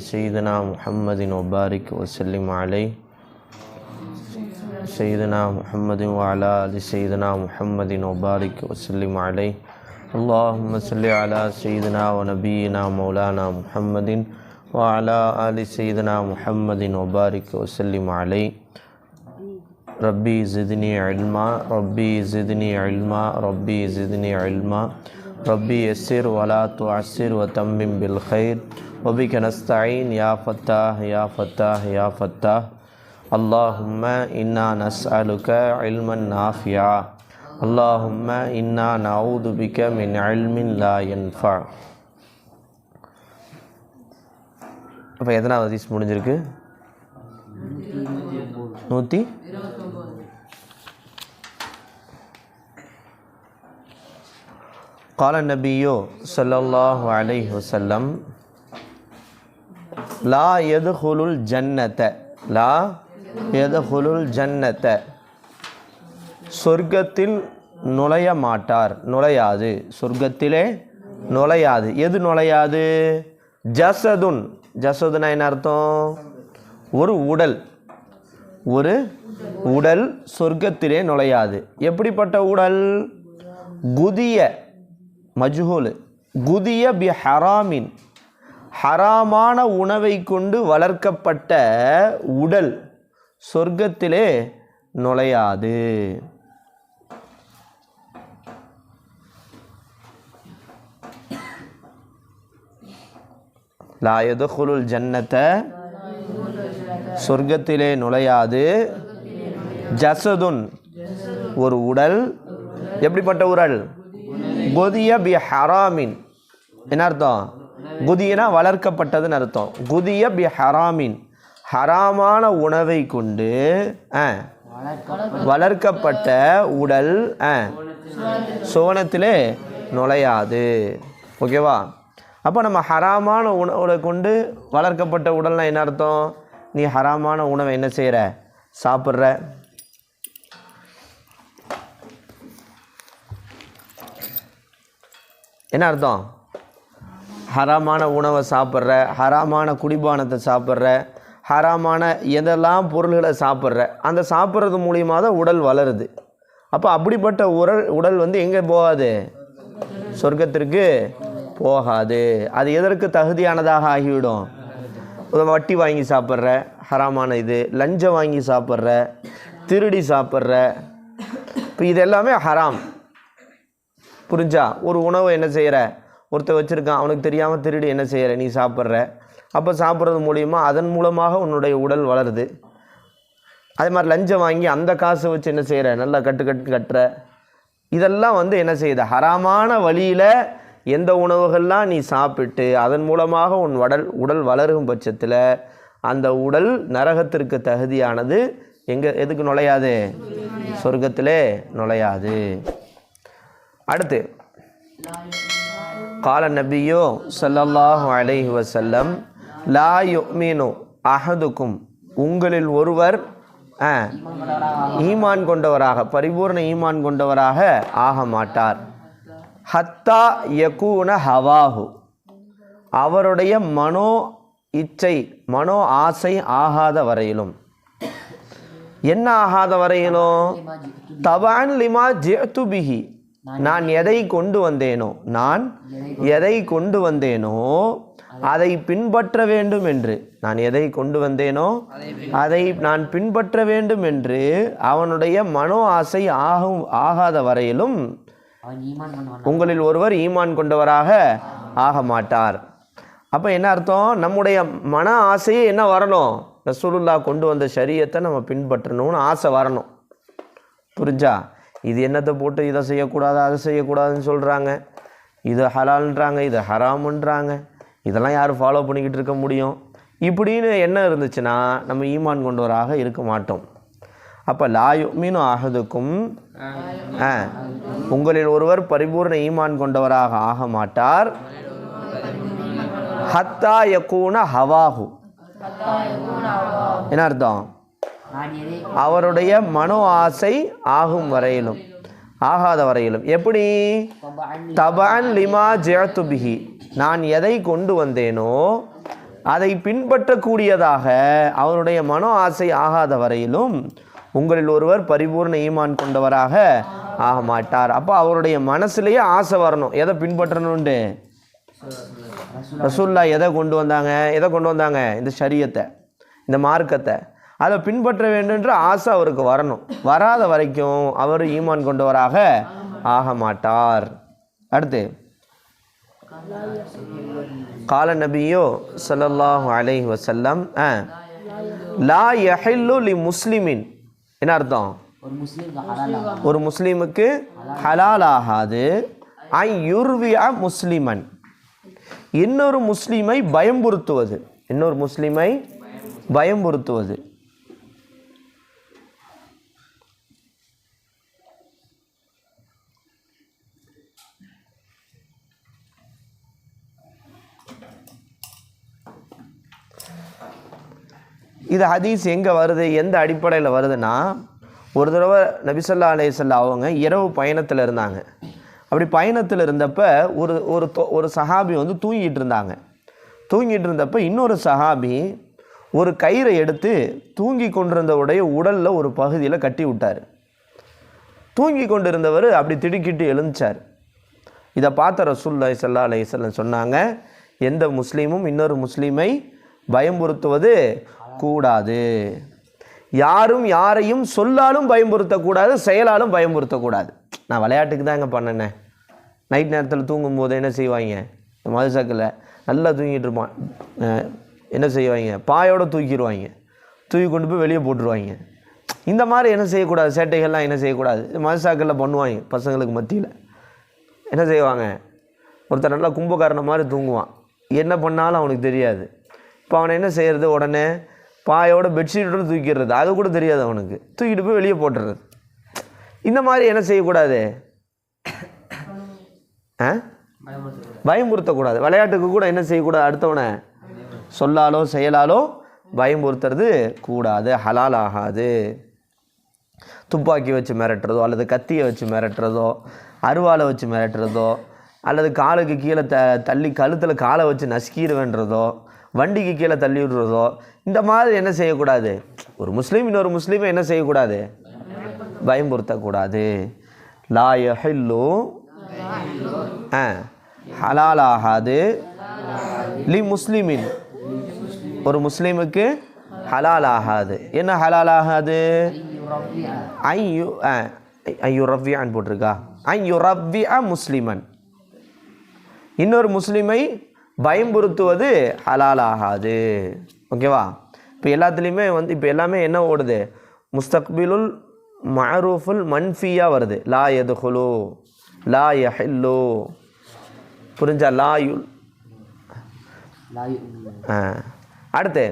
سيدنا محمد وبارك وسلم عليه. سيدنا محمد وعلى آل سيدنا محمد وبارك وسلم عليه. اللهم صل على سيدنا ونبينا مولانا محمد وعلى آل سيدنا محمد وبارك وسلم عليه. ربي زدني علما ربي زدني علما ربي زدني علما. ربي ரப்பி எஸ்ஸிர் வலா து அஸ்ஸிர் வ தம்மிம் பில் ஹைர் ஒபிக நஸ்தாயின் யா ஃபத்தா ஹயா ஃபத்தா யா ஃபத்தா அல்லாஹும்ம இன்னா நஸ் அலுக இல்மன் நாஃபியா அல்லாஹும்ம இன்னா நவுது பிக மின் அல்மின் லா என்ஃபா இப்போ எதனாவது ஹதீஸ் முடிஞ்சிருக்கு? நூற்றி قال النبي صلى الله عليه وسلم لا يدخل الجنة لا يدخل الجنة சொர்க்கத்தில் நுழைய மாட்டார் நுழையாது சொர்க்கத்திலே நுழையாது எது நுழையாது ஜசதுன் ஜசதுனா என்ன அர்த்தம் ஒரு உடல் ஒரு உடல் சொர்க்கத்திலே நுழையாது எப்படிப்பட்ட உடல் குதிய மஜ்ஹூல். குதிய பி ஹராமின் ஹராமான உணவை கொண்டு வளர்க்கப்பட்ட உடல் சொர்க்கத்திலே நுழையாது. லா ஜன்னத்தை சொர்க்கத்திலே நுழையாது. ஜசதுன். ஒரு உடல். எப்படிப்பட்ட உடல்? குதிய பி ஹராமின். என்ன அர்த்தம்? குதியனா வளர்க்கப்பட்டதுன்னு அர்த்தம். குதிய பி ஹராமின். ஹராமான உணவை கொண்டு ஆ, வளர்க்கப்பட்ட உடல் ஆ, சுவனத்திலே நுழையாது. ஓகேவா? அப்போ நம்ம ஹராமான உணவை கொண்டு வளர்க்கப்பட்ட உடல்னால் என்ன அர்த்தம்? நீ ஹராமான உணவை என்ன செய்கிற சாப்பிட்ற. என்ன அர்த்தம்? ஹராமான உணவை சாப்பிட்ற ஹராமான குடிபானத்தை சாப்பிட்ற ஹராமான எதெல்லாம் பொருள்களை சாப்பிட்ற அந்த சாப்பிட்றது மூலியமாக தான் உடல் வளருது. அப்போ அப்படிப்பட்ட உடல் உடல் வந்து எங்கே போகாது? சொர்க்கத்திற்கு போகாது. அது எதற்கு தகுதியானதாக ஆகிவிடும்? வட்டி வாங்கி சாப்பிட்ற ஹராமான இது லஞ்சம் வாங்கி சாப்பிட்ற திருடி சாப்பிட்ற இப்போ இது எல்லாமே ஹராம். புரிஞ்சா? ஒரு உணவை என்ன செய்கிற ஒருத்தர் வச்சுருக்கான் அவனுக்கு தெரியாமல் திருடி என்ன செய்கிற நீ சாப்பிட்ற. அப்போ சாப்பிட்றது மூலிமா அதன் மூலமாக உன்னுடைய உடல் வளருது. அதே மாதிரி லஞ்சம் வாங்கி அந்த காசை வச்சு என்ன செய்கிற நல்லா கட்டு கட்டு கட்டுற. இதெல்லாம் வந்து என்ன செய்யுது? ஹராமான வழியில் எந்த உணவுகள்லாம் நீ சாப்பிட்டு அதன் மூலமாக உன் உடல் உடல் வளரும் பட்சத்தில் அந்த உடல் நரகத்திற்கு தகுதியானது எங்கே எதுக்கு நுழையாது? சொர்க்கத்திலே நுழையாது. அடுத்து கால நபியோ ஸல்லல்லாஹு அலைஹி வசல்லம் லா யுமினு அஹதுக்கும் உங்களில் ஒருவர் ஆ, ஈமான் கொண்டவராக பரிபூர்ண ஈமான் கொண்டவராக ஆக மாட்டார். ஹத்தா யகூன ஹவாஹு. அவருடைய மனோ இச்சை மனோ ஆசை ஆகாத வரையிலும். என்ன ஆகாத வரையிலும்? தபான் லிமா ஜெத்து பிஹி. நான் எதை கொண்டு வந்தேனோ நான் எதை கொண்டு வந்தேனோ அதை பின்பற்ற வேண்டும் என்று. நான் எதை கொண்டு வந்தேனோ அதை நான் பின்பற்ற வேண்டும் என்று அவனுடைய மனோ ஆசை ஆகும் ஆகாத வரையிலும் உங்களில் ஒருவர் ஈமான் கொண்டவராக ஆக மாட்டார். அப்போ என்ன அர்த்தம்? நம்முடைய மன ஆசையே என்ன வரணும்? ரசூலுல்லா கொண்டு வந்த ஷரியத்தை நம்ம பின்பற்றணும்னு ஆசை வரணும். புரிஞ்சா? இது என்னத்தை போட்டு இதை செய்யக்கூடாது அதை செய்யக்கூடாதுன்னு சொல்கிறாங்க இது ஹலால்ன்றாங்க இது ஹராமுன்றாங்க. இதெல்லாம் யார் ஃபாலோ பண்ணிக்கிட்டு இருக்க முடியும்? இப்படின்னு என்ன இருந்துச்சுன்னா நம்ம ஈமான் கொண்டவராக இருக்க மாட்டோம். அப்போ லாயு மீனும் ஆகதுக்கும் உங்களில் ஒருவர் பரிபூர்ண ஈமான் கொண்டவராக ஆக மாட்டார். ஹத்தா யக்கூன ஹவாஹு. என்ன அர்த்தம்? அவருடைய மனோ ஆசை ஆகும் வரையிலும் ஆகாத வரையிலும். எப்படி? தபான் லிமா ஜெயத்துபிகி நான் எதை கொண்டு வந்தேனோ அதை பின்பற்றக்கூடியதாக அவருடைய மனோ ஆசை ஆகாத வரையிலும் உங்களில் ஒருவர் பரிபூர்ண ஈமான் கொண்டவராக ஆக மாட்டார். அப்போ அவருடைய மனசுலேயே ஆசை வரணும். எதை பின்பற்றணும்ண்டு? ரசூல்லா எதை கொண்டு வந்தாங்க? எதை கொண்டு வந்தாங்க? இந்த சரியத்தை இந்த மார்க்கத்தை. அதை பின்பற்ற வேண்டுன்ற ஆசை அவருக்கு வரணும். வராத வரைக்கும் அவர் ஈமான் கொண்டவராக ஆக மாட்டார். அடுத்து கால நபியோ சல்லாஹூ அலைஹி வசல்லம் ஆ லா யஹில்லு லி முஸ்லிமின். என்ன அர்த்தம்? ஒரு ஒரு முஸ்லீமுக்கு ஹலால் ஆகாது ஐ யுர்வியா முஸ்லிமன். இன்னொரு முஸ்லீமை பயம்புறுத்துவது. இன்னொரு முஸ்லீமை பயம்புறுத்துவது. இது ஹதீஸ் எங்கே வருது? எந்த அடிப்படையில் வருதுன்னா ஒரு தடவை நபிசல்லா அலையல்லா அவங்க இரவு பயணத்தில் இருந்தாங்க. அப்படி பயணத்தில் இருந்தப்ப ஒரு ஒரு தொ- ஒரு சஹாபி வந்து தூங்கிட்டு இருந்தாங்க. தூங்கிட்டு இருந்தப்ப இன்னொரு சஹாபி ஒரு கயிறை எடுத்து தூங்கி கொண்டிருந்தவுடைய உடலில் ஒரு பகுதியில் கட்டி விட்டார். தூங்கி கொண்டிருந்தவர் அப்படி திடுக்கிட்டு எழுந்துச்சார். இதை பார்த்த ரசூல்லா சல்லா அலையம் சொன்னாங்க எந்த முஸ்லீமும் இன்னொரு முஸ்லீமை பயம்புறுத்துவது கூடாது. யாரும் யாரையும் சொல்லாலும் பயம்புறுத்தக்கூடாது செயலாலும் பயம்புறுத்தக்கூடாது நான் விளையாட்டுக்கு தான் இங்கே பண்ணினேன் நைட் நேரத்தில் தூங்கும்போது என்ன செய்வாங்க? மதுசாக்கில் நல்லா தூங்கிட்டு இருப்பான். என்ன செய்வாங்க? பாயோடு தூக்கிடுவாங்க. தூக்கி கொண்டு போய் வெளியே போட்டுருவாங்க. இந்த மாதிரி என்ன செய்யக்கூடாது? சேட்டைகள்லாம் என்ன செய்யக்கூடாது? மதுசாக்கில் பண்ணுவாங்க பசங்களுக்கு மத்தியில். என்ன செய்வாங்க? ஒருத்தர் நல்லா கும்பகாரண மாதிரி தூங்குவான். என்ன பண்ணாலும் அவனுக்கு தெரியாது. இப்போ அவனை என்ன செய்கிறது உடனே பாயோட பெட்ஷீட்டோட தூக்கிடுறது. அது கூட தெரியாது அவனுக்கு. தூக்கிட்டு போய் வெளியே போட்டுறது இந்த மாதிரி என்ன செய்யக்கூடாது? ஆ? பயமுறுத்தக்கூடாது. விளையாட்டுக்கு கூட என்ன செய்யக்கூடாது? அடுத்தவனை சொல்லாலோ செயலாலோ பயமுறுத்துறது கூடாது. ஹலால் ஆகாது. துப்பாக்கி வச்சு மிரட்டுறதோ அல்லது கத்தியை வச்சு மிரட்டுறதோ அருவாளை வச்சு மிரட்டுறதோ அல்லது காலுக்கு கீழே த தள்ளி கழுத்தில் காலை வச்சு நசுக்கிடுவேன்றதோ வண்டிக்கு கீழே தள்ளி விடுறதோ இந்த மாதிரி என்ன செய்யக்கூடாது? ஒரு முஸ்லீம் இன்னொரு முஸ்லீமை என்ன செய்யக்கூடாது? பயம்புறுத்தக்கூடாது லா யஹில்லு ஆ ஹலால் ஆகாது லி முஸ்லீமின். ஒரு முஸ்லீமுக்கு ஹலால் ஆகாது என்ன ஹலால் ஆகாது ஐயு ஐயோ ரவ்வியான்னு போட்டிருக்கா. ஐயோ ரவ்வியா முஸ்லிமன். இன்னொரு முஸ்லீமை பயம்புறுத்துவது ஹலால் ஆகாது ஓகேவா? இப்போ எல்லாத்துலேயுமே வந்து இப்போ எல்லாமே என்ன ஓடுது? முஸ்தக்பிலுல் மஅரூஃபுல் மன்ஃபியா வருது. லா எதுகுலு லா யஹில்லு. புரிஞ்சா? லா யுல். அடுத்து.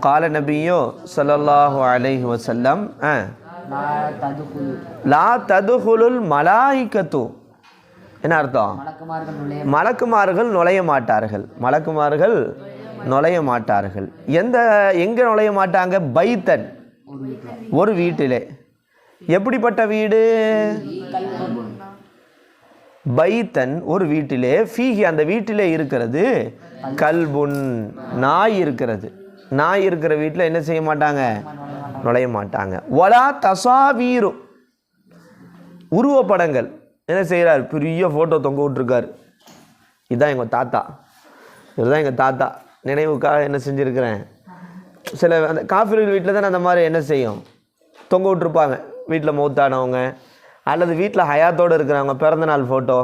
கால நபியோ ஸல்லல்லாஹு அலைஹி வஸல்லம் ஆ. லா ததுகுலு லா ததுகுலுல் மலாயிக்கத்து என்ன அர்த்தம்? மலக்குமார்கள் நுழைய மாட்டார்கள். மலக்குமார்கள் நுழைய மாட்டார்கள். எந்த எங்கே நுழைய மாட்டாங்க? பைத்தன். ஒரு வீட்டில். எப்படிப்பட்ட வீடு? பைத்தன் ஒரு வீட்டிலே. ஃபீஹி அந்த வீட்டிலே இருக்கிறது. கல்புன் நாய் இருக்கிறது. நாய் இருக்கிற வீட்டில் என்ன செய்ய மாட்டாங்க? நுழைய மாட்டாங்க. ஒலா தசாவீரு. உருவப்படங்கள். என்ன செய்கிறார் பெரிய ஃபோட்டோ தொங்க விட்ருக்கார் இதுதான் எங்கள் தாத்தா. இதுதான் எங்கள் தாத்தா. நினைவுக்காக என்ன செஞ்சுருக்கிறேன்? சில அந்த காஃபிர்கள் வீட்டில் தானே அந்த மாதிரி என்ன செய்யும்? தொங்க விட்ருப்பாங்க வீட்டில் மௌத்தானவங்க அல்லது வீட்டில் ஹயாத்தோடு இருக்கிறவங்க பிறந்தநாள் ஃபோட்டோ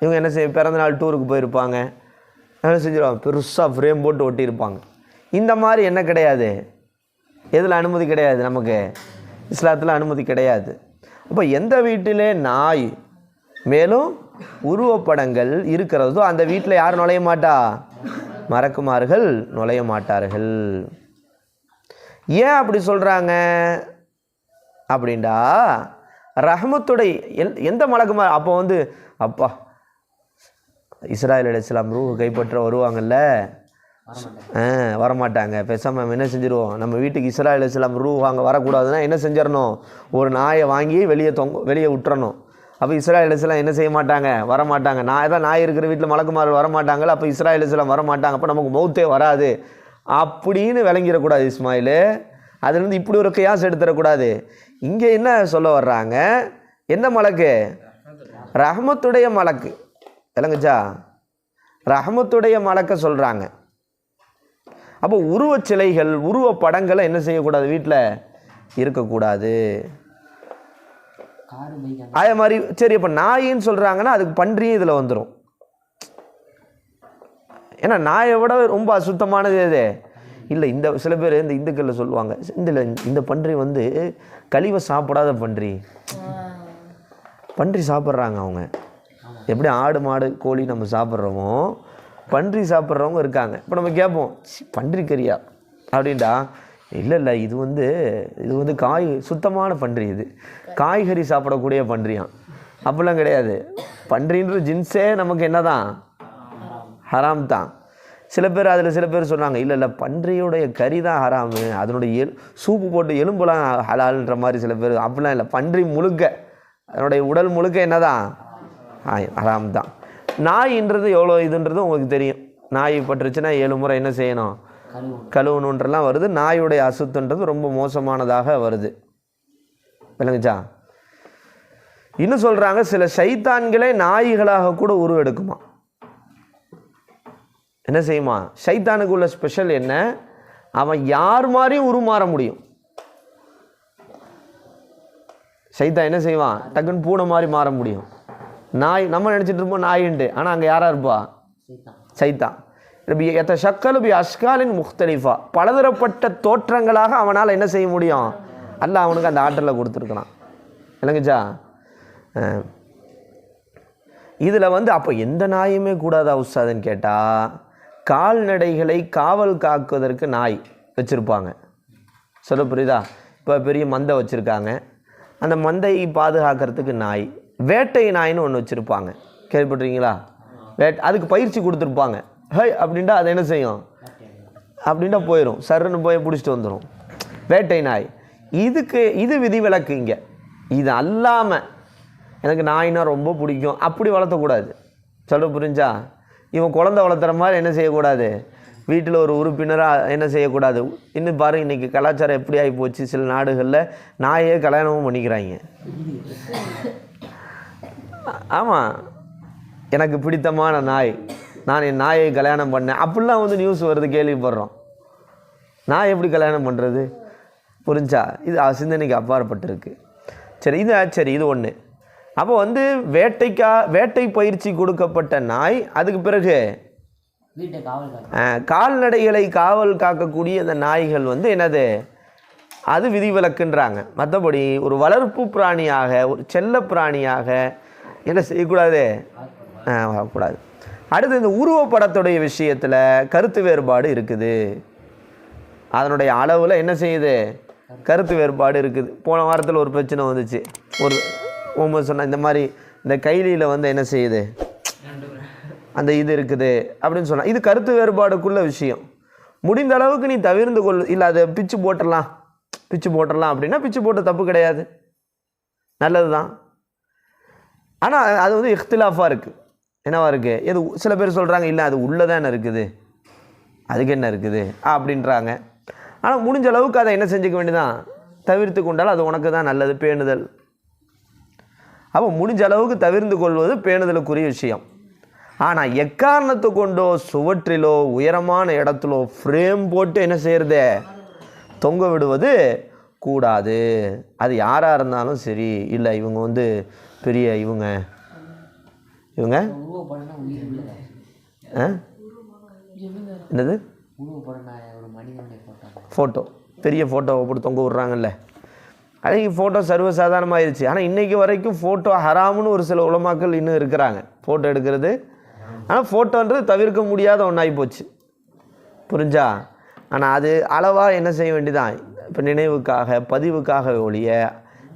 இவங்க என்ன செய்ய பிறந்தநாள் டூருக்கு போயிருப்பாங்க. என்ன செஞ்சிருவாங்க? பெருசாக ஃப்ரேம் போட்டு ஒட்டியிருப்பாங்க. இந்த மாதிரி என்ன கிடையாது? எதில் அனுமதி கிடையாது நமக்கு. இஸ்லாத்தில் அனுமதி கிடையாது. அப்போ எந்த வீட்டிலே நாய் மேலும் உருவப்படங்கள் இருக்கிறதோ அந்த வீட்டில் யார் நுழைய மாட்டா? மறக்குமார்கள் நுழைய மாட்டார்கள். ஏன் அப்படி சொல்கிறாங்க அப்படின்டா ரஹமத்துடைய எல்- எந்த மலக்குமார் அப்போ வந்து அப்பா இஸ்ராயல் அலைஹிஸ்ஸலாம் ரூ கைப்பற்ற வருவாங்கல்ல வரமாட்டாங்க. பேசாமல் என்ன செஞ்சிருவோம்? நம்ம வீட்டுக்கு இஸ்ராயல் இஸ்லாம் ரூ வாங்க வரக்கூடாதுன்னா என்ன செஞ்சிடணும் ஒரு நாயை வாங்கி வெளியே தொங்க வெளியே விட்டுறணும் அப்போ இஸ்ராயல் இஸ்லாம் என்ன செய்ய மாட்டாங்க? வரமாட்டாங்க. நான் தான் நாய் இருக்கிற வீட்டில் மலக்குமார்கள் வரமாட்டாங்கள அப்போ இஸ்ராயல் இஸ்லாம் வரமாட்டாங்க. அப்போ நமக்கு மௌத்தே வராது. அப்படின்னு விளங்கிடக்கூடாது இஸ்மாயில். அதுலேருந்து இப்படி ஒரு கையாஸ் எடுத்துடக்கூடாது. இங்கே என்ன சொல்ல வர்றாங்க? என்ன மலக்கு? ரஹமத்துடைய மலக்கு. விளங்குச்சா? ரஹமத்துடைய மலக்கை சொல்கிறாங்க அப்போ உருவச் சிலைகள் உருவ படங்களை என்ன செய்யக்கூடாது? வீட்டில் இருக்கக்கூடாது. அதே மாதிரி சரி இப்போ நாயின்னு சொல்கிறாங்கன்னா அதுக்கு பன்றியும் இதில் வந்துடும் ஏன்னா நாயை விட ரொம்ப அசுத்தமானது எது இல்லை இந்த சில பேர் இந்த இந்துக்களில் சொல்லுவாங்க இந்த இந்த பன்றி வந்து கழிவை சாப்பிடாத பன்றி. பன்றி சாப்பிட்றாங்க அவங்க. எப்படி ஆடு மாடு கோழி நம்ம சாப்பிட்றோமோ பன்றி சாப்பிட்றவங்க இருக்காங்க. இப்போ நம்ம கேட்போம் பன்றி கறியா? அப்படின்டா இல்லை இல்லை இது வந்து இது வந்து காய் சுத்தமான பன்றி இது. காய்கறி சாப்பிடக்கூடிய பன்றியாம். அப்படிலாம் கிடையாது. பன்றின்ற ஜின்ஸே நமக்கு என்னதான்? ஹராம் தான். சில பேர் அதில் சில பேர் சொன்னாங்க இல்லை இல்லை பன்றியுடைய கறி தான் ஹராமு. அதனுடைய எல் சூப்பு போட்டு எலும்புலாம் ஹலால்ன்ற மாதிரி சில பேர் அப்படிலாம் இல்லை பன்றி முழுக்க அதனுடைய உடல் முழுக்க என்னதான்? தான் ஹராம் தான். நாயின்றது எவ்வளோ இதுன்றது உங்களுக்கு தெரியும். நாய் பட்டுருச்சுன்னா ஏழு முறை என்ன செய்யணும்? கழுவு கழுவணுன்றலாம் வருது. நாயுடைய அசுத்தன்றது ரொம்ப மோசமானதாக வருது. விளங்குச்சா? இன்னும் சொல்கிறாங்க சில சைத்தான்களே நாய்களாக கூட உருவெடுக்குமா என்ன செய்யுமா? சைத்தானுக்கு உள்ள ஸ்பெஷல் என்ன? அவன் யார் மாதிரியும் உருமாற முடியும். சைத்தான் என்ன செய்வான்? டக்குன்னு பூனை மாதிரி மாற முடியும். நாய் நம்ம நினச்சிட்டு இருப்போம் நாயின்ட்டு. ஆனால் அங்கே யாரா இருப்பா? சைத்தான். ரபி எத்த ஷக்கலு பி அஷ்காலின் முக்தலிஃபா. பலதரப்பட்ட தோற்றங்களாக அவனால் என்ன செய்ய முடியும்? அல்ல அவனுக்கு அந்த ஆற்றலை கொடுத்துருக்கலாம் இல்லைங்கச்சா இதில் வந்து அப்போ எந்த நாயுமே கூடாதா உஸ்தாதுன்னு கேட்டால் கால்நடைகளை காவல் காக்குவதற்கு நாய் வச்சுருப்பாங்க. சொல்ல புரியுதா? இப்போ பெரிய மந்தை வச்சுருக்காங்க. அந்த மந்தையை பாதுகாக்கிறதுக்கு நாய் வேட்டை நாய்னு ஒன்று வச்சுருப்பாங்க. கேள்விப்பட்டிருக்கீங்களா? வேட் அதுக்கு பயிற்சி கொடுத்துருப்பாங்க. ஹேய் அப்படின்ட்டா அதை என்ன செய்யும்? அப்படின்ட்டா போயிடும் சருன்னு போய் பிடிச்சிட்டு வந்துடும் வேட்டை நாய் இதுக்கு இது விதிவிலக்கு இங்கே. இது அல்லாமல் எனக்கு நாய்னா ரொம்ப பிடிக்கும். அப்படி வளர்த்தக்கூடாது. சொல்ல புரிஞ்சா? இவன் குழந்த வளர்த்துற மாதிரி என்ன செய்யக்கூடாது? வீட்டில் ஒரு உறுப்பினராக என்ன செய்யக்கூடாது? இன்னும் பாரு இன்றைக்கி கலாச்சாரம் எப்படி ஆகி போச்சு? சில நாடுகளில் நாயே கல்யாணமும் பண்ணிக்கிறாங்க. ஆமாம் எனக்கு பிடித்தமான நாய். நான் என் நாயை கல்யாணம் பண்ணேன். அப்படிலாம் வந்து நியூஸ் வருது கேள்விப்படுறோம். நான் எப்படி கல்யாணம் பண்ணுறது புரிஞ்சா? இது சிந்தனைக்கு அப்பாற்பட்டிருக்கு. சரி இது சரி இது ஒன்று அப்போ வந்து வேட்டைக்கா வேட்டை பயிற்சி கொடுக்கப்பட்ட நாய் அதுக்கு பிறகு? கால்நடைகளை காவல் காக்கக்கூடிய அந்த நாய்கள் வந்து என்னது? அது விதிவிலக்குன்றாங்க. மற்றபடி ஒரு வளர்ப்பு பிராணியாக ஒரு செல்ல பிராணியாக என்ன செய்யக்கூடாது? ஆகக்கூடாது வரக்கூடாது. அடுத்து இந்த உருவப்படத்துடைய விஷயத்தில் கருத்து வேறுபாடு இருக்குது. அதனுடைய அளவில் என்ன செய்யுது? கருத்து வேறுபாடு இருக்குது. போன வாரத்தில் ஒரு பிரச்சனை வந்துச்சு. ஒரு ஒம்பது சொன்ன இந்த மாதிரி இந்த கைலியில் வந்து என்ன செய்யுது? அந்த இது இருக்குது அப்படின்னு சொன்னால் இது கருத்து வேறுபாடுக்குள்ள விஷயம். முடிந்த அளவுக்கு நீ தவிர்ந்து கொள் இல்லை அதை பிச்சு போட்டுடலாம். பிச்சு போட்டுடலாம் அப்படின்னா பிச்சு போட்டு தப்பு கிடையாது. நல்லது தான் ஆனால் அது வந்து இஃப்திலாஃபாக இருக்குது என்னவா இருக்குது எது சில பேர் சொல்கிறாங்க இல்லை அது உள்ளே தானே இருக்குது. அதுக்கு என்ன இருக்குது? அப்படின்றாங்க. ஆனால் முடிஞ்ச அளவுக்கு அதை என்ன செஞ்சுக்க வேண்டியதான் தவிர்த்து கொண்டால் அது உனக்கு தான் நல்லது பேணுதல். அப்போ முடிஞ்ச அளவுக்கு தவிர்ந்து கொள்வது பேணுதலுக்குரிய விஷயம். ஆனால் எக்காரணத்தை கொண்டோ சுவற்றிலோ உயரமான இடத்துலோ ஃப்ரேம் போட்டு என்ன செய்கிறதே தொங்க விடுவது கூடாது. அது யாராக இருந்தாலும் சரி இல்லை இவங்க வந்து பெரிய இவங்க. இவங்க? ஆ? என்னது? ஃபோட்டோ பெரிய ஃபோட்டோவை போட்டு தொங்க விட்றாங்கல்ல. அன்றைக்கி ஃபோட்டோ சர்வசாதாரணமாயிருச்சு. ஆனால் இன்றைக்கி வரைக்கும் ஃபோட்டோ ஹராம்னு ஒரு சில உலமாக்கள் இன்னும் இருக்கிறாங்க. ஃபோட்டோ எடுக்கிறது. ஆனால் ஃபோட்டோன்றது தவிர்க்க முடியாத ஒன்றாகி போச்சு புரிஞ்சா? ஆனால் அது அளவாக என்ன செய்ய வேண்டியதான் இப்போ நினைவுக்காக பதிவுக்காக ஒழிய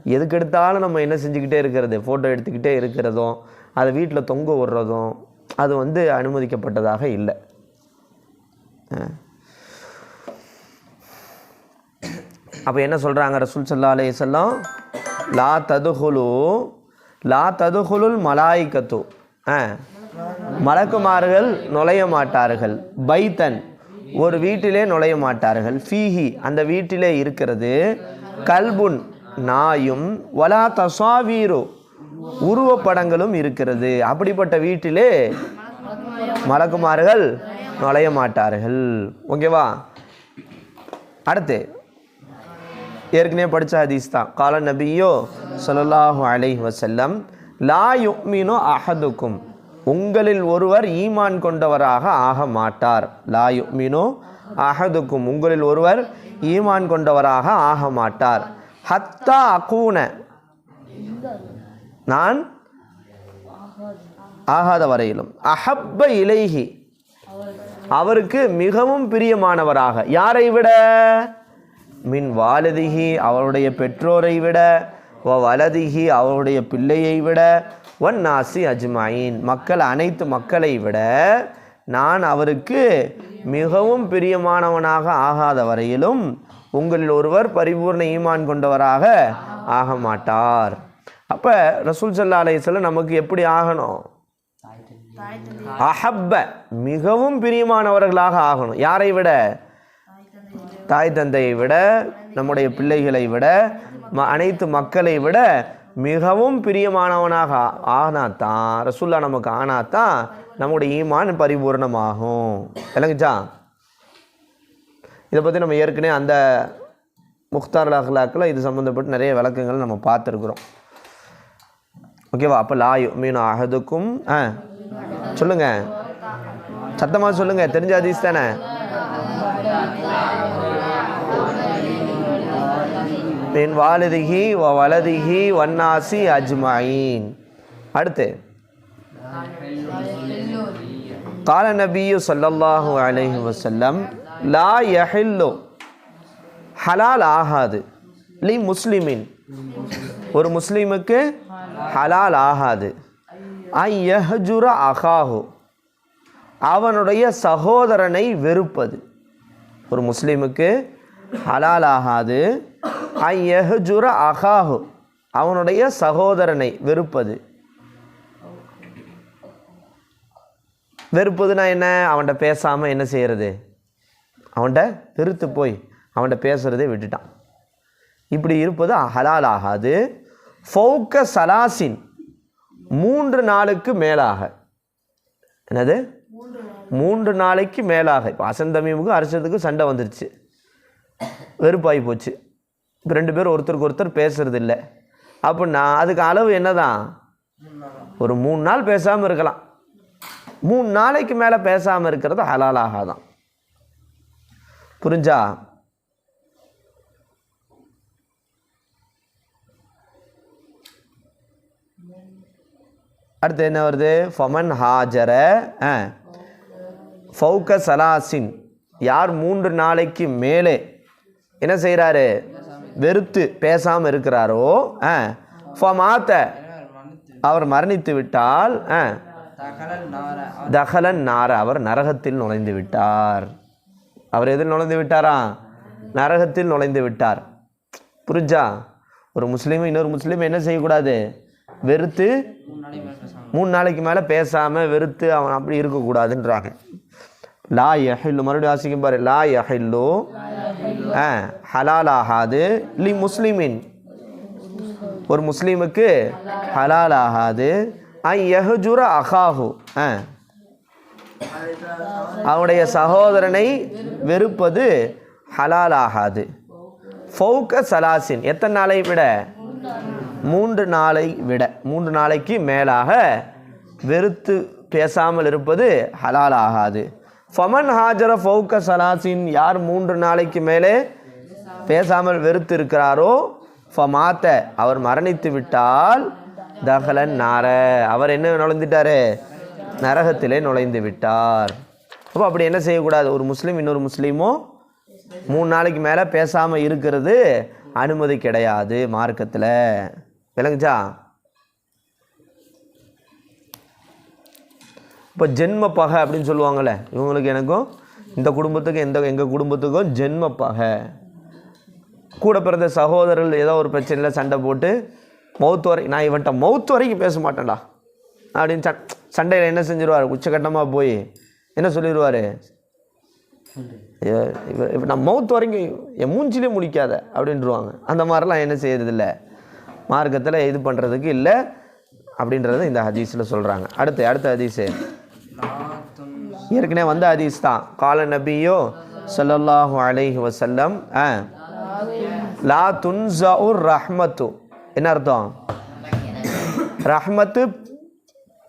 எதுக்கெடுத்தாலும் நம்ம என்ன செஞ்சுக்கிட்டே இருக்கிறது? ஃபோட்டோ எடுத்துக்கிட்டே இருக்கிறதும் அதை வீட்டில் தொங்க விடுறதும் அது வந்து அனுமதிக்கப்பட்டதாக இல்லை. அப்போ என்ன சொல்கிறாங்க ரசூல் சல்லா அலையம் லா ததுகுலு லா ததுகுலுல் மலாய்கத்து ஆ. மலக்குமார்கள் நுழைய மாட்டார்கள். பைத்தன் ஒரு வீட்டிலே நுழைய மாட்டார்கள். ஃபீஹி அந்த வீட்டிலே இருக்கிறது. கல்புன் நாயும் வலா தசாவீரோ. உருவப்படங்களும் இருக்கிறது. அப்படிப்பட்ட வீட்டிலே மலக்குமார்கள் நுழைய மாட்டார்கள். ஓகேவா அடுத்து. ஏற்கனவே படித்த ஹதீஸ் தான். கால நபியோ ஸல்லல்லாஹு அலை வசல்லம் லா யுக்மினோ அஹதுக்கும் உங்களில் ஒருவர் ஈமான் கொண்டவராக ஆக மாட்டார். லா யுக்மினோ அஹதுக்கும் உங்களில் ஒருவர் ஈமான் கொண்டவராக ஆக மாட்டார். ஹத்தா அகூன. நான் ஆகாத வரையிலும். அஹப்ப இலைஹி. அவருக்கு மிகவும் பிரியமானவராக. யாரை விட? மின் வாலதிகி அவருடைய பெற்றோரை விட. வ வலதிகி அவருடைய பிள்ளையை விட. ஒன் நாசி அஜ்மாயின். மக்கள் அனைத்து மக்களை விட நான் அவருக்கு மிகவும் பிரியமானவனாக ஆகாத வரையிலும் உங்களில் ஒருவர் பரிபூர்ண ஈமான் கொண்டவராக ஆக மாட்டார். அப்போ ரசூல் சல்லா அலைஹிஸ்ஸலாம் நமக்கு எப்படி ஆகணும்? அஹப்ப மிகவும் பிரியமானவர்களாக ஆகணும். யாரை விட? தாய் தந்தையை விட நம்முடைய பிள்ளைகளை விட ம- அனைத்து மக்களை விட மிகவும் பிரியமானவனாக ஆனாதான் ரசூல்லா நமக்கு ஆனாதான் நம்முடைய ஈமான் பரிபூர்ணமாகும். விளங்குச்சா? இதை பற்றி நம்ம ஏற்கனவே அந்த முக்தார் அஹ்லாக்கில் இது சம்மந்தப்பட்டு நிறைய விளக்கங்கள் நம்ம பார்த்துருக்குறோம். ஓகேவா? அப்போ லாயு மீன் அகதுக்கும் ஆ சொல்லுங்கள் சத்தமாக சொல்லுங்கள் தெரிஞ்ச அதிஸ் தானே? என் வாலதிகி வலதிகி வன்னாசி அஜ்மாயின். அடுத்து. கால நபியு சொல்லல்லாஹு அலைஹி வசல்லம் லா யஹில்லோ ஹலால் ஆகாது. லி முஸ்லிமின் ஒரு முஸ்லீமுக்கு ஹலால் ஆகாது. ஐ யஹ்ஜுர அகாஹு அவனுடைய சகோதரனை வெறுப்பது. ஒரு முஸ்லீமுக்கு ஹலால் ஆகாது. ஐ யஹ்ஜுர அகாஹு அவனுடைய சகோதரனை வெறுப்பது. வெறுப்பதுனா என்ன? அவன்கிட்ட பேசாமல் என்ன செய்கிறது அவன்கிட்ட வெறுத்து போய் அவன்கிட்ட பேசுகிறதே விட்டுட்டான். இப்படி இருப்பது ஹலால் ஆகாது ஃபௌக்க சலாசின் மூன்று நாளுக்கு மேலாக. என்னது? மூன்று நாளைக்கு மேலாக. இப்போ அசந்தமீமுக்கும் அரசத்துக்கும் சண்டை வந்துருச்சு. வெறுப்பாகி போச்சு. இப்போ ரெண்டு பேரும் ஒருத்தருக்கு ஒருத்தர் பேசுறது இல்லை அப்படின்னா அதுக்கு அளவு என்னதான்? ஒரு மூணு நாள் பேசாமல் இருக்கலாம். மூணு நாளைக்கு மேலே பேசாமல் இருக்கிறது ஹலால் புரிஞ்சா? அடுத்து என்ன வருது? ஃபமன் ஹாஜர ஃபௌக சலாசின். யார் மூன்று நாளைக்கு மேலே என்ன செய்கிறாரு? வெறுத்து பேசாமல் இருக்கிறாரோ ஆ ஃபமாத்த அவர் மரணித்து விட்டால் தகலன் நார அவர் நரகத்தில் நுழைந்து விட்டார். அவர் எதில் நுழைந்து விட்டாரா? நரகத்தில் நுழைந்து விட்டார். புரிஞ்சா? ஒரு முஸ்லீம் இன்னொரு முஸ்லீம் என்ன செய்யக்கூடாது? வெறுத்து மூணு நாளைக்கு மேலே பேசாமல் வெறுத்து அவன் அப்படி இருக்கக்கூடாதுன்றாங்க. லா யஹில்லு மறுபடியும் வாசிக்கும் பாரு. லா யஹில்லு ஆ ஹலால் ஆகாது லி முஸ்லீமின். ஒரு முஸ்லீமுக்கு ஹலால் ஆகாது ஐ யஹ்ஜுர அகாஹு ஆ. அவனுடைய சகோதரனை வெறுப்பது ஹலால் ஆகாது ஃபௌக சலாசின். எத்தனை நாளை விட? மூன்று நாளை விட. மூன்று நாளைக்கு மேலாக வெறுத்து பேசாமல் இருப்பது ஹலால் ஆகாது ஃபமன் ஹாஜர ஃபௌக சலாசின். யார் மூன்று நாளைக்கு மேலே பேசாமல் வெறுத்து இருக்கிறாரோ ஃபமாத்த. அவர் மரணித்து விட்டால் தகலன் நார. அவர் என்ன நுழைந்துட்டாரு நரகத்திலே நுழைந்து விட்டார். அப்போ அப்படி என்ன செய்யக்கூடாது? ஒரு முஸ்லீம் இன்னொரு முஸ்லீமும் மூணு நாளைக்கு மேலே பேசாமல் இருக்கிறது அனுமதி கிடையாது மார்க்கத்தில். விளங்குச்சா? இப்போ ஜென்ம பகை அப்படின்னு சொல்லுவாங்கள்ல இவங்களுக்கு எனக்கும் இந்த குடும்பத்துக்கும் எந்த எங்கள் குடும்பத்துக்கும் ஜென்ம பகை. கூட பிறந்த சகோதரர்கள் ஏதோ ஒரு பிரச்சனையில் சண்டை போட்டு மவுத்து வரை நான் இவன்ட்ட மவுத்து வரைக்கும் பேச மாட்டேன்டா. அப்படின்னு ச சண்டையில் என்ன செஞ்சிருவார்? உச்சகட்டமாக போய் என்ன சொல்லிடுவார் இப்போ நான் மவுத் வரைக்கும் என் மூஞ்சிலே முடிக்காத அப்படின்ட்டுருவாங்க அந்த மாதிரிலாம் என்ன செய்யறதில்ல. மார்க்கத்தில் இது பண்ணுறதுக்கு இல்லை அப்படின்றத இந்த ஹதீஸில் சொல்கிறாங்க அடுத்து அடுத்த ஹதீஸு. ஏற்கனவே வந்த ஹதீஸ் தான். கால நபியோ ஸல்லல்லாஹு அலைஹி வஸல்லம் ஆ. லா துன்சவுர் ரஹ்மத்து. என்ன அர்த்தம்? ரஹ்மத்து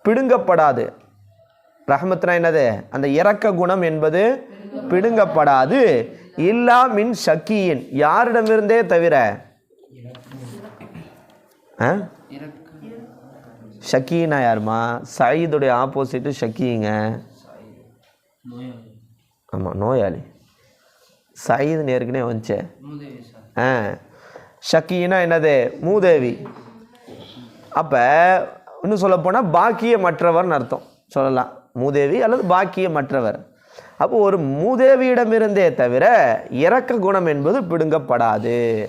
பிடுங்கப்படாது. ரஹமத்னா என்னது? அந்த இறக்க குணம் என்பது பிடுங்கப்படாது. இல்லா மின் ஷக்கியின். யாரிடமிருந்தே தவிர ஆ? ஷக்கீனா யாருமா? சயீதுடைய ஆப்போசிட்டு ஷக்கீங்க. ஆமாம் நோயாளி. சயீது நேருக்குனே வந்துச்சே. ஆ. ஷக்கீனா என்னது? மூதேவி. அப்போ இன்னும் சொல்லப்போனால் பாக்கியமற்றவர்னு அர்த்தம். சொல்லலாம். மூதேவி அல்லது பாக்கியமற்றவர். அப்போ ஒரு மூதேவியிடமிருந்தே தவிர இறக்க குணம் என்பது பிடுங்கப்படாது.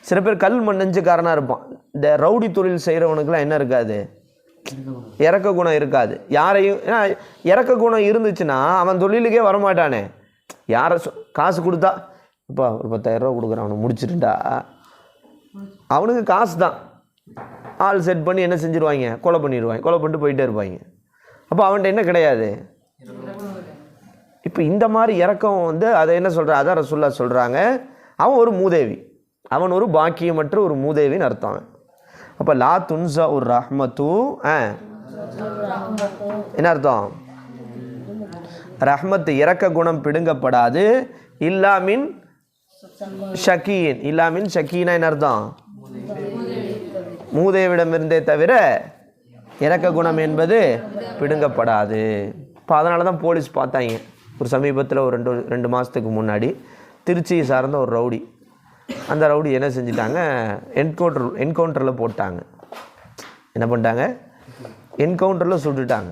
சில பேர் கல் மண்ணெஞ்சுக்காரனாக இருப்பான். இந்த ரவுடி தொழில் செய்கிறவனுக்குலாம் என்ன இருக்காது? இறக்க குணம் இருக்காது. யாரையும் ஏன்னா இறக்க குணம் இருந்துச்சுன்னா அவன் தொழிலுக்கே வரமாட்டானே. யாரை சொ- காசு கொடுத்தா இப்போ ஒரு பத்தாயிரரூவா ரூபா கொடுக்குறான் அவனை முடிச்சிருண்டா அவனுக்கு காசு தான். ஆள் செட் பண்ணி என்ன செஞ்சிருவாங்க? கொலை பண்ணிடுவாங்க கொலை பண்ணிட்டு போயிட்டே இருப்பாங்க. அப்போ அவன்கிட்ட என்ன கிடையாது? இப்போ இந்த மாதிரி இறக்கம் வந்து அதை என்ன சொல்கிற அதான் ரசுல்லா சொல்கிறாங்க அவன் ஒரு மூதேவி. அவன் ஒரு பாக்கியமற்ற ஒரு மூதேவின்னு அர்த்தம். அப்போ லா துன்சா ஒரு ரஹ்மத்து ஆ? என்ன அர்த்தம்? ரஹ்மத்து இறக்க குணம் பிடுங்கப்படாது. இல்லாமின் ஷக்கீன். இல்லாமின் ஷக்கீனா என்ன அர்த்தம்? மூதேவிடமிருந்தே தவிர இறக்க குணம் என்பது பிடுங்கப்படாது. இப்போ அதனால தான் போலீஸ் பார்த்தாங்க. ஒரு சமீபத்தில் ஒரு ரெண்டு ரெண்டு மாதத்துக்கு முன்னாடி திருச்சியை சார்ந்த ஒரு ரவுடி. அந்த ரவுடி என்ன செஞ்சிட்டாங்க? என்கவுண்டர் என்கவுண்டரில் போட்டாங்க. என்ன பண்ணிட்டாங்க? என்கவுண்டரில் சுட்டுட்டாங்க.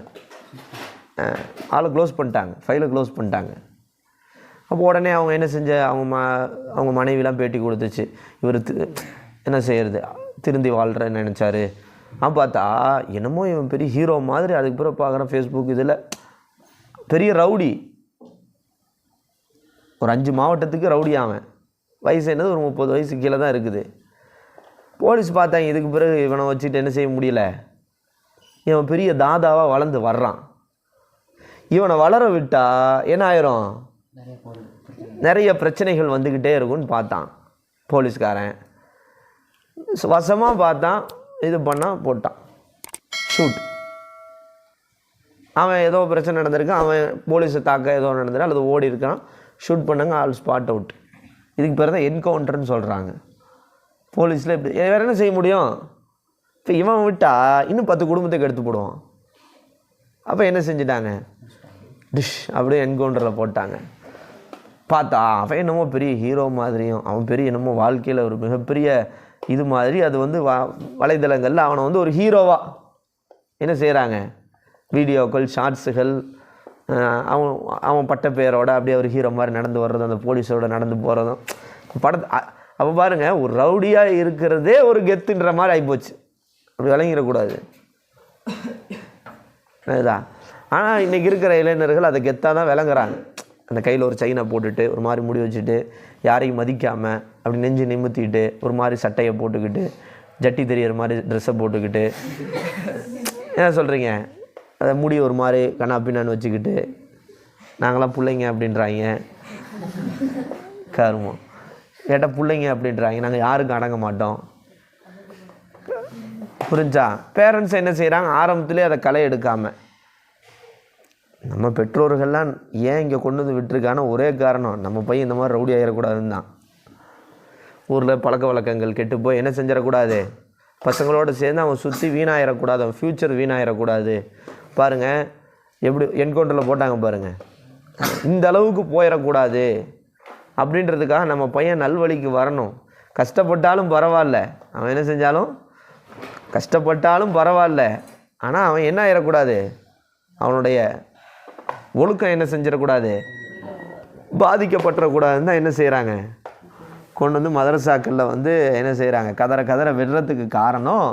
ஆளை க்ளோஸ் பண்ணிட்டாங்க. ஃபைலை க்ளோஸ் பண்ணிட்டாங்க. அப்போ உடனே அவங்க என்ன செஞ்ச? அவங்க ம அவங்க மனைவிலாம் பேட்டி கொடுத்துச்சு. இவர் என்ன செய்கிறது திருந்தி வாழ்கிறேன்னு நினச்சாரு. அவன் பார்த்தா என்னமோ இவன் பெரிய ஹீரோ மாதிரி அதுக்கு பிறகு பார்க்குறேன் ஃபேஸ்புக் இதில். பெரிய ரவுடி. ஒரு அஞ்சு மாவட்டத்துக்கு ரவுடி அவன். வயசு என்னது? ஒரு முப்பது வயசு கீழே தான் இருக்குது. போலீஸ் பார்த்தாங்க இதுக்கு பிறகு இவனை வச்சுட்டு என்ன செய்ய முடியல. இவன் பெரிய தாதாவாக வளர்ந்து வர்றான். இவனை வளர விட்டா என்ன ஆயிரும்? நிறைய பிரச்சனைகள் வந்துக்கிட்டே இருக்கும்னு பார்த்தான். போலீஸ்காரன். வசமாக பார்த்தான் இது பண்ணால் போட்டான். ஷூட் அவன் ஏதோ பிரச்சனை நடந்திருக்கான் அவன் போலீஸை தாக்க ஏதோ நடந்திருக்கு அல்லது ஓடி இருக்கான். ஷூட் பண்ணாங்க ஆல் ஸ்பாட் அவுட் இதுக்கு பேர் தான் என்கவுண்டர்னு சொல்கிறாங்க போலீஸில் இப்படி வேறு என்ன செய்ய முடியும்? இப்போ இவன் விட்டா இன்னும் பத்து குடும்பத்துக்கு எடுத்து போடுவான். அப்போ என்ன செஞ்சிட்டாங்க? டிஷ் அப்படியே என்கவுண்டரில் போட்டாங்க. பார்த்தா அவன் என்னமோ பெரிய ஹீரோ மாதிரியும் அவன் பெரிய என்னமோ வாழ்க்கையில் ஒரு மிகப்பெரிய இது மாதிரி அது வந்து வ வலைதளங்களில் அவனை வந்து ஒரு ஹீரோவாக என்ன செய்கிறாங்க வீடியோக்கள் ஷார்ட்ஸுகள் அவன் அவன் பட்ட பேரோட அப்படியே ஒரு ஹீரோ மாதிரி நடந்து வர்றதும் அந்த போலீஸோட நடந்து போகிறதும் படத்தை அப்போ பாருங்கள் ஒரு ரவுடியாக இருக்கிறதே ஒரு கெத்துன்ற மாதிரி ஆகிப்போச்சு அப்படி விளங்கிடக்கூடாது. அதுதான். ஆனால் இன்றைக்கி இருக்கிற இளைஞர்கள் அதை கெத்தாக தான் விளங்குறாங்க. அந்த கையில் ஒரு செயினை போட்டுட்டு ஒரு மாதிரி முடி வச்சுட்டு யாரையும் மதிக்காமல் அப்படி நெஞ்சு நிமித்திட்டு ஒரு மாதிரி சட்டையை போட்டுக்கிட்டு ஜட்டி தெரியற மாதிரி ட்ரெஸ்ஸை போட்டுக்கிட்டு. என்ன சொல்கிறீங்க அதை முடி ஒரு மாதிரி கண்ணா பின்னான்னு வச்சுக்கிட்டு நாங்களாம் பிள்ளைங்க அப்படின்றாங்க. கருமம். கேட்டால் பிள்ளைங்க அப்படின்றாங்க. நாங்கள் யாருக்கும் அடங்க மாட்டோம். புரிஞ்சா? பேரண்ட்ஸ் என்ன செய்கிறாங்க ஆரம்பத்துலேயே அதை களை எடுக்காமல் நம்ம பெற்றோர்கள்லாம் ஏன் இங்கே கொண்டு வந்து விட்டுருக்கான ஒரே காரணம் நம்ம பையன் இந்த மாதிரி ரவுடி ஆகிடக்கூடாதுன்னு தான். ஊரில் பழக்க வழக்கங்கள் கெட்டு போய் என்ன செஞ்சிடக்கூடாது? பசங்களோடு சேர்ந்து அவன் சுற்றி வீணாயிடக்கூடாது அவன் ஃப்யூச்சர் வீணாயிடக்கூடாது. பாருங்கள் எப்படி என்கவுண்டரில் போட்டாங்க பாருங்கள் இந்த அளவுக்கு போயிடக்கூடாது அப்படின்றதுக்காக நம்ம பையன் நல்வழிக்கு வரணும். கஷ்டப்பட்டாலும் பரவாயில்ல. அவன் என்ன செஞ்சாலும்? கஷ்டப்பட்டாலும் பரவாயில்ல. ஆனால் அவன் என்ன ஆயிடக்கூடாது? அவனுடைய ஒழுக்கம் என்ன செஞ்சிடக்கூடாது? பாதிக்கப்பட்டுறக்கூடாதுன்னு தான் என்ன செய்கிறாங்க கொண்டு வந்து மதரசாக்களில் வந்து என்ன செய்கிறாங்க கதற கதற விடுறதுக்கு காரணம்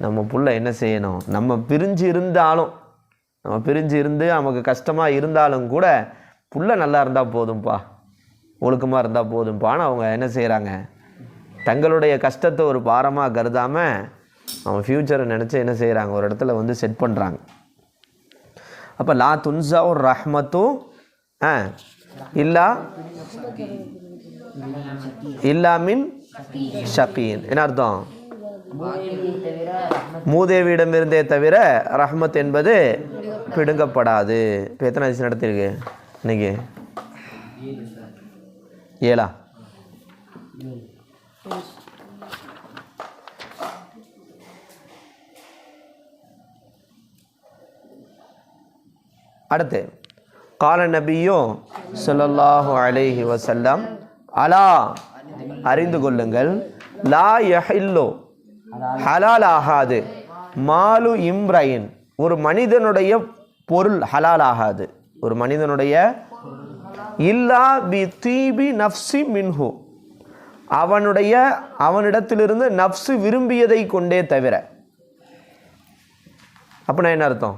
நம்ம புள்ள என்ன செய்யணும்? நம்ம பிரிஞ்சு இருந்தாலும் நம்ம பிரிஞ்சு இருந்து நமக்கு கஷ்டமாக இருந்தாலும் கூட புள்ள நல்லா இருந்தால் போதும்ப்பா ஒழுக்கமாக இருந்தால் போதும்ப்பான்னு அவங்க என்ன செய்கிறாங்க தங்களுடைய கஷ்டத்தை ஒரு பாரமாக கருதாமல் அவன் ஃப்யூச்சரை நினச்சி என்ன செய்கிறாங்க ஒரு இடத்துல வந்து செட் பண்ணுறாங்க அப்போ லா துன்சா ஒரு ரஹ்மத்தும் ஆ இல்லா இல்லாமின் ஷக்கீன் என்ன அர்த்தம்? மூதேவியிடம் இருந்தே மூதேவியிடமிருந்தே தவிர ரஹ்மத் என்பது பிடுங்கப்படாது. இப்போ எத்தனை அதிசயம் நடத்திருக்கு இன்னைக்கு? ஏழா? அடுத்து கால நபியும் சொல்லல்லாஹு அலைஹி வஸல்லம் அலா அறிந்து கொள்ளுங்கள். லா யஹில்லோ ஹலால் ஆகாது. மாலு இம்ரைன் ஒரு மனிதனுடைய பொருள் ஹலால் ஆகாது. ஒரு மனிதனுடைய இல்லா பி தீபி நஃப்சி மின்ஹு. அவனுடைய அவனிடத்திலிருந்து நஃப்சு விரும்பியதை கொண்டே தவிர. அப்படின்னா என்ன அர்த்தம்?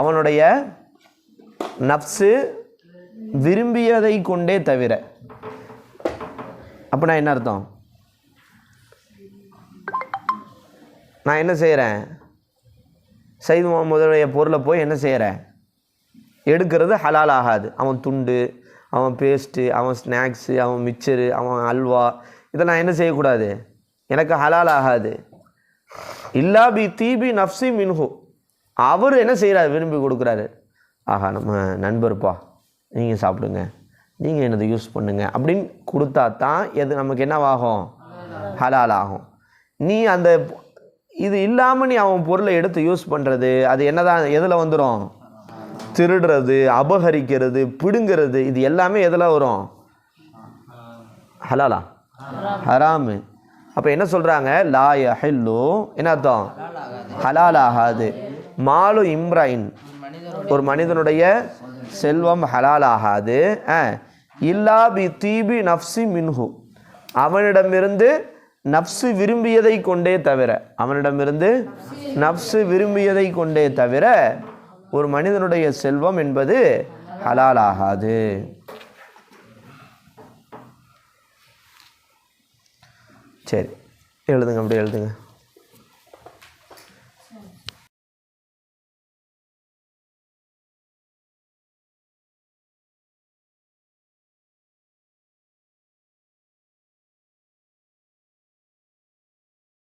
அவனுடைய நஃப்சு விரும்பியதை கொண்டே தவிர. அப்படின்னா என்ன அர்த்தம்? நான் என்ன செய்கிறேன் சைது முகமதுடைய பொருளை போய் என்ன செய்கிறேன் எடுக்கிறது ஹலால் ஆகாது. அவன் துண்டு அவன் பேஸ்ட்டு அவன் ஸ்நாக்ஸு அவன் மிக்சரு அவன் அல்வா. இதெல்லாம் என்ன செய்யக்கூடாது? எனக்கு ஹலால் ஆகாது. இல்லா பி தீபி நஃப்சி மின்ஹு. அவர் என்ன செய்கிறார் விரும்பி கொடுக்குறாரு. ஆஹா நம்ம நண்பர்ப்பா நீங்கள் சாப்பிடுங்க. நீங்கள் என்னது யூஸ் பண்ணுங்கள் அப்படின்னு கொடுத்தா தான் எது நமக்கு என்னவாகும்? ஹலால் ஆகும் நீ அந்த இது இல்லாமல் நீ அவன் பொருளை எடுத்து யூஸ் பண்ணுறது அது என்னதான் எதில் வந்துடும் திருடுறது அபகரிக்கிறது பிடுங்கிறது இது எல்லாமே எதில் வரும்? ஹலாலா. ஹராமு. அப்போ என்ன சொல்கிறாங்க லா யஹில்லு என்ன அர்த்தம்? ஹலால் ஆகாது மாலு இம்ராயின். ஒரு மனிதனுடைய செல்வம் ஹலால் ஆகாது ஆ, இல்லா பி தீபி நஃப்சி மின்ஹு. அவனிடமிருந்து நஃப்சு விரும்பியதை கொண்டே தவிர அவனிடமிருந்து நஃப்சு விரும்பியதை கொண்டே தவிர ஒரு மனிதனுடைய செல்வம் என்பது ஹலால் ஆகாது சரி எழுதுங்க அப்படியே எழுதுங்க.